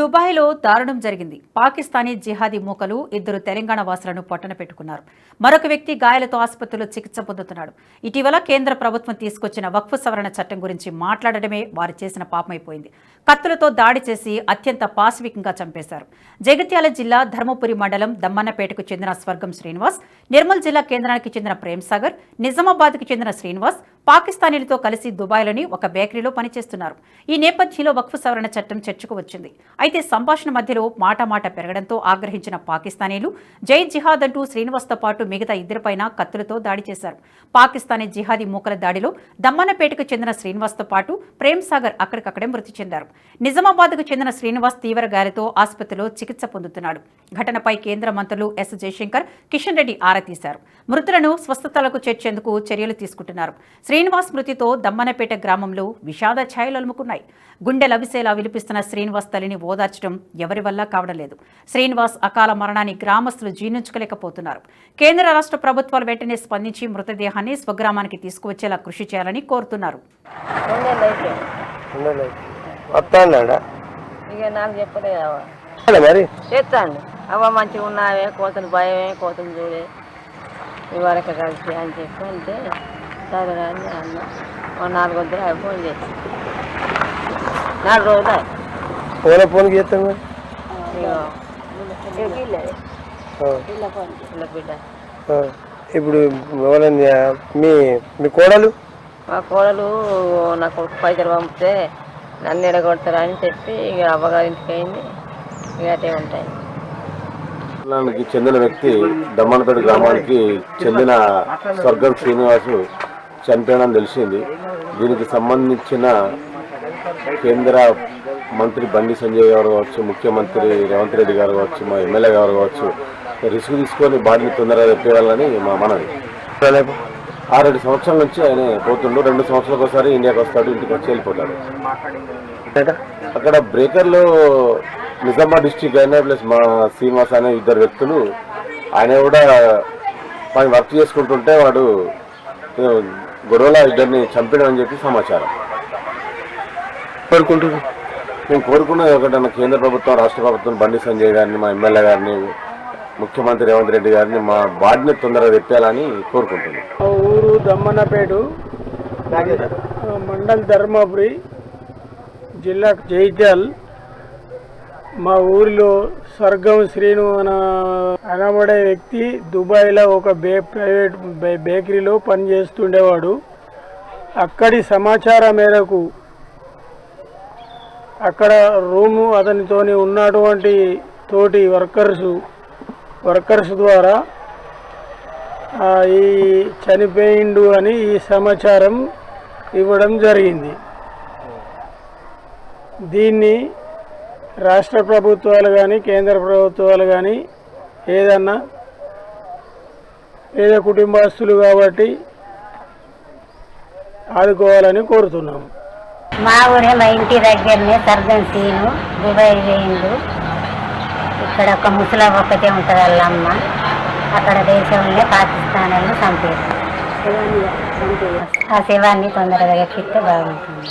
దుబాయ్లో దారుణం జరిగింది. పాకిస్తానీ జిహాదీ మూకలు ఇద్దరు తెలంగాణ వాసులను పొట్టన పెట్టుకున్నారు. మరొక వ్యక్తి గాయాలతో ఆసుపత్రిలో చికిత్స పొందుతున్నాడు. ఇటీవల కేంద్ర ప్రభుత్వం తీసుకొచ్చిన వక్ఫ్ సవరణ చట్టం గురించి మాట్లాడడమే వారు చేసిన పాపమైపోయింది. కత్తులతో దాడి చేసి అత్యంత పాశవికంగా చంపేశారు. జగిత్యాల జిల్లా ధర్మపురి మండలం దమ్మన్నపేటకు చెందిన స్వర్గం శ్రీనివాస్ నిర్మల్ జిల్లా కేంద్రానికి చెందిన ప్రేమ్ సాగర్ నిజామాబాద్కు చెందిన శ్రీనివాస్ పాకిస్తానీలతో కలిసి దుబాయ్లోని ఒక బేకరీలో పనిచేస్తున్నారు. ఈ నేపథ్యంలో వక్ఫ్ సవరణ చట్టం చర్చకు వచ్చింది. అయితే సంభాషణ మధ్యలో మాట మాట పెరగడంతో ఆగ్రహించిన పాకిస్తానీలు జై జిహాద్ అంటూ శ్రీనివాస్తో పాటు మిగతా ఇద్దరిపైన కత్తులతో దాడి చేశారు. పాకిస్తానీ జిహాదీ మూకల దాడిలో దమ్మన్నపేటకు చెందిన శ్రీనివాస్తో పాటు ప్రేమ్ సాగర్ అక్కడికక్కడే మృతి చెందారు. నిజామాబాద్కు చెందిన శ్రీనివాస్ తీవ్ర గాయాలతో ఆసుపత్రిలో చికిత్స పొందుతున్నాడు. ఘటనపై కేంద్ర మంత్రులు ఎస్ జయశంకర్ కిషన్ రెడ్డి ఆరా తీశారు. మృతులను స్వస్థతలకు చేర్చేందుకు చర్యలు తీసుకుంటున్నారు. శ్రీనివాస్ మృతితో దమ్మనపేట గ్రామంలో విషాద ఛాయలు అలుముకున్నాయి. గుండె లవిసేలా విలిపిస్తున్న శ్రీనివాస్ తల్లిని ఓదార్చడం ఎవరి వల్ల కావడం లేదు. శ్రీనివాస్ అకాల మరణాన్ని గ్రామస్తులు జీర్ణించుకోలేకపోతున్నారు. కేంద్ర రాష్ట్ర ప్రభుత్వాలు వెంటనే స్పందించి మృతదేహాన్ని స్వగ్రామానికి తీసుకువచ్చేలా కృషి చేయాలని కోరుతున్నారు. అవ్వ. మంచిగా ఉన్నావే కోతలు భయమే కోతలు చూడే. ఇవరకు కలిసి అని చెప్పి అంటే సరే అని అన్న. ఓ నాలుగు వద్దు ఫోన్ చేసి నాలుగు రోజులు. ఫోన్ ఫోన్కి చేస్తాం. ఇప్పుడు ఎవరన్నా మీ మీ కోడలు? మా కోడలు నాకు పైసలు పంపితే నన్ను ఎడగొడతారా అని చెప్పి ఇక అవ్వగారింటికి అయింది. ఇక అటే ఉంటాయి. చెందిన వ్యక్తి దమ్మనపేట గ్రామానికి చెందిన స్వర్గం శ్రీనివాసు చనిపోయాడని తెలిసింది. దీనికి సంబంధించిన కేంద్ర మంత్రి బండి సంజయ్ గారు కావచ్చు ముఖ్యమంత్రి రేవంత్ రెడ్డి గారు కావచ్చు మా ఎమ్మెల్యే గారు కావచ్చు రిస్క్ తీసుకొని బాడీని తొందరగా తెప్పేయాలని మా మనవి. ఆరేడు సంవత్సరాల నుంచి ఆయన పోతుండు. రెండు సంవత్సరాలకు ఒకసారి ఇండియాకి వస్తాడు ఇంటికి వచ్చి వెళ్ళిపోతాడు. అక్కడ బ్రేకర్లో నిజామాబాద్ డిస్టిక్ ఆయన ప్లస్ మా శ్రీనివాస్ అనే ఇద్దరు వ్యక్తులు ఆయన కూడా పని వర్క్ చేసుకుంటుంటే వాడు గొడవలో ఇద్దరిని చంపడం చెప్పి సమాచారం. కోరుకుంటున్నారు మేము కోరుకున్నది ఒకటన్నా కేంద్ర ప్రభుత్వం రాష్ట్ర ప్రభుత్వం బండి సంజయ్ గారిని మా ఎమ్మెల్యే గారిని ముఖ్యమంత్రి రేవంత్ రెడ్డి గారిని మా బాడీని తొందరగా తెప్పాలని కోరుకుంటున్నాం. ఊరు దమ్మన్నపేట మండల్ ధర్మపురి జిల్లా జైత్యాల్ మా ఊరిలో స్వర్గం శ్రీను అన అనబడే వ్యక్తి దుబాయ్లో ఒక బే ప్రైవేట్ బేకరీలో పనిచేస్తుండేవాడు. అక్కడి సమాచారం మేరకు అక్కడ రూము అతనితోని ఉన్నటువంటి తోటి వర్కర్స్ వర్కర్స్ ద్వారా ఈ చనిపోయిండు అని ఈ సమాచారం ఇవ్వడం జరిగింది. దీన్ని రాష్ట్ర ప్రభుత్వాలు కానీ కేంద్ర ప్రభుత్వాలు కానీ ఏదన్నా పేద కుటుంబస్తులు కాబట్టి ఆదుకోవాలని కోరుతున్నాము. మా ఊరే మా ఇంటి దగ్గరనే సర్గం సీను దుబాయ్ వేయిండు. ఇక్కడ ఒక ముసలాం ఒక్కటే ఉంటుంది వాళ్ళ అమ్మ అక్కడ దేశంలో పాకిస్తాన్ వాళ్ళు చంపారు ఆ శివాన్ని తొందరగా ఎక్కిస్తే బాగుంటుంది.